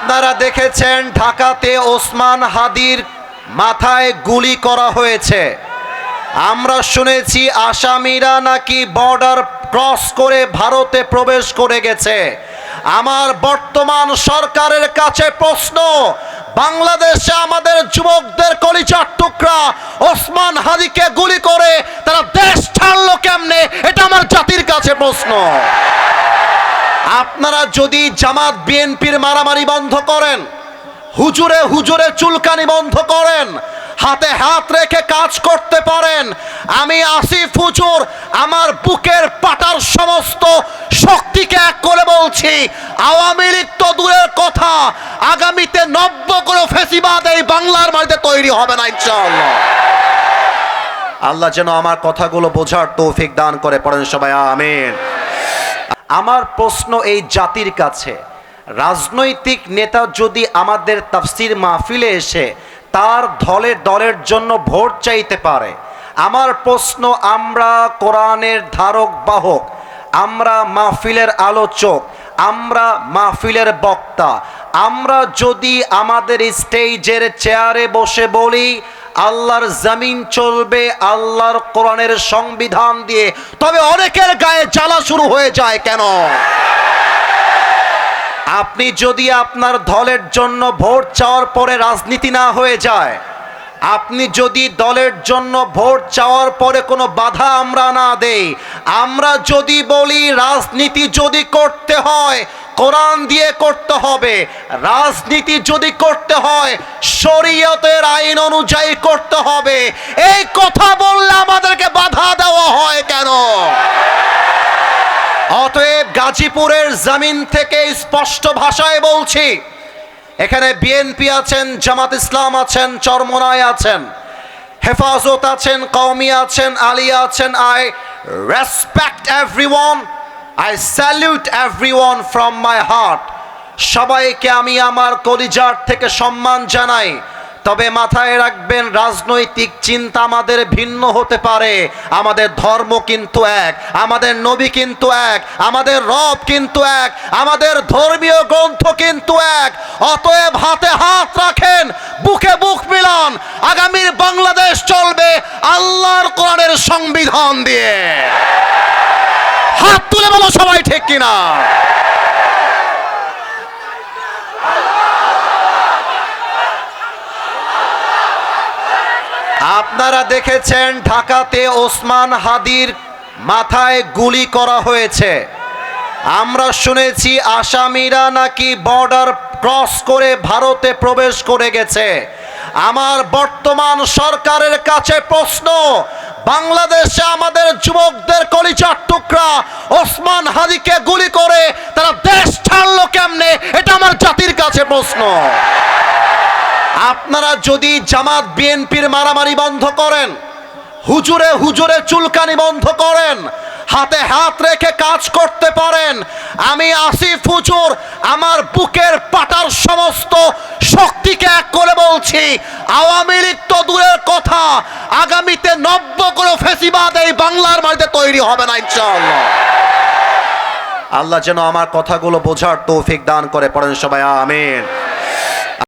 আপনারা দেখেছেন ঢাকাতে ওসমান হাদির মাথায় গুলি করা হয়েছে। আমরা শুনেছি আসামিরা নাকি বর্ডার ক্রস করে ভারতে প্রবেশ করে গেছে। আমার বর্তমান সরকারের কাছে প্রশ্ন, বাংলাদেশে আমাদের যুবকদের কলিচার টুকরা ওসমান হাদিকে গুলি করে তারা দেশ ছাড়লো কেমনে? এটা আমার জাতির কাছে প্রশ্ন। আপনারা যদি জামাত বিএনপির মারামারি বন্ধ করেন, হুজুরে হুজুরে চুলকানি বন্ধ করেন, হাতে হাত রেখে কাজ করতে পারেন, আমি আসিফ হুজুর, আমার বুকের পাটার সমস্ত শক্তিকে এক করে বলছি, আওয়ামী লীগ তো দূরের কথা, আগামীতে নব্য কোনো ফেসিবাদ এই বাংলার মাটিতে তৈরি হবে না ইনশাআল্লাহ। আল্লাহ যেন আমার কথাগুলো বোঝার তৌফিক দান করে পড়েন সবাই, আমিন। আমার প্রশ্ন এই জাতির কাছে। রাজনৈতিক নেতা যদি আমাদের তাফসির মাহফিলে এসে তার দলের দলের জন্য ভোট চাইতে পারে, আমার প্রশ্ন আমরা কোরআনের ধারক বাহক, আমরা মাহফিলের আলোচক, আমরা মাহফিলের বক্তা, আমরা যদি আমাদের স্টেজের চেয়ারে বসে বলি, আল্লাহর জমিন চলবে, আল্লাহর কোরআনের সংবিধান দিয়ে, তবে অনেকের গায়ে শুরু হয়ে যায় কেন? আপনি যদি আপনার দলের জন্য ভোট চাওয়ার পরে রাজনীতি না হয়ে যায়, আপনি যদি দলের জন্য ভোট চাওয়ার পরে কোনো বাধা আমরা না দেই, আমরা যদি বলি রাজনীতি যদি করতে হয়, কোরআন দিয়ে করতে হবে, রাজনীতি যদি করতে হয়, শরীয়তের আইন অনুযায়ী করতে হবে, এই কথা বললে আমাদেরকে বাধা দেওয়া হয়। গাজীপুরের জমিন থেকে স্পষ্ট ভাষায় বলছি, এখানে বিএনপি আছেন, জামাত ইসলাম আছেন চরমনায় আছেন, হেফাজত আছেন, কওমি আছেন আলিয়া আছেন, I respect everyone, I salute everyone from my heart. সবাইকে আমি আমার কলিজার থেকে সম্মান জানাই। তবে মাথায় রাখবেন, রাজনৈতিক চিন্তা আমাদের ভিন্ন হতে পারে। আমাদের ধর্ম কিন্তু এক, আমাদের নবী কিন্তু এক, আমাদের রব কিন্তু এক, আমাদের ধর্মীয় গ্রন্থ কিন্তু এক। অতএব হাতে হাত রাখেন, বুকে বুক মিলান, আগামীর বাংলাদেশ চলবে আল্লাহর কোরআনের সংবিধান দিয়ে। হাত তুলে বলো সবাই ঠিক কিনা? আপনারা দেখেছেন ঢাকাতে ওসমান হাদির মাথায় গুলি করা হয়েছে। আমরা শুনেছি আসামিরা নাকি বর্ডার ক্রস করে ভারতে প্রবেশ করে গেছে। আমার বর্তমান সরকারের কাছে প্রশ্ন, বাংলাদেশে আমাদের যুবকদের কলিচার টুকরা ওসমান হাদিকে গুলি করে তারা দেশ ছাড়লো কেমনে? এটা আমার জাতির কাছে প্রশ্ন। আপনারা যদি জামাত বিএনপির মারামারি বন্ধ করেন, হুজুরে হুজুরে চুলকানি বন্ধ করেন, হাতে হাত রেখে কাজ করতে পারেন, আমি আসিফ হুজুর, আমার বুকের পাটার সমস্ত শক্তিকে এক করে বলছি, আওয়ামী লীগ তো দূরের কথা, আগামীতে নব্য কোনো ফেসিবাদ এই বাংলার মাটিতে তৈরি হবে না ইনশাআল্লাহ। আল্লাহ যেন আমার কথাগুলো বোঝার তৌফিক দান করে পড়েন সবাই, আমিন।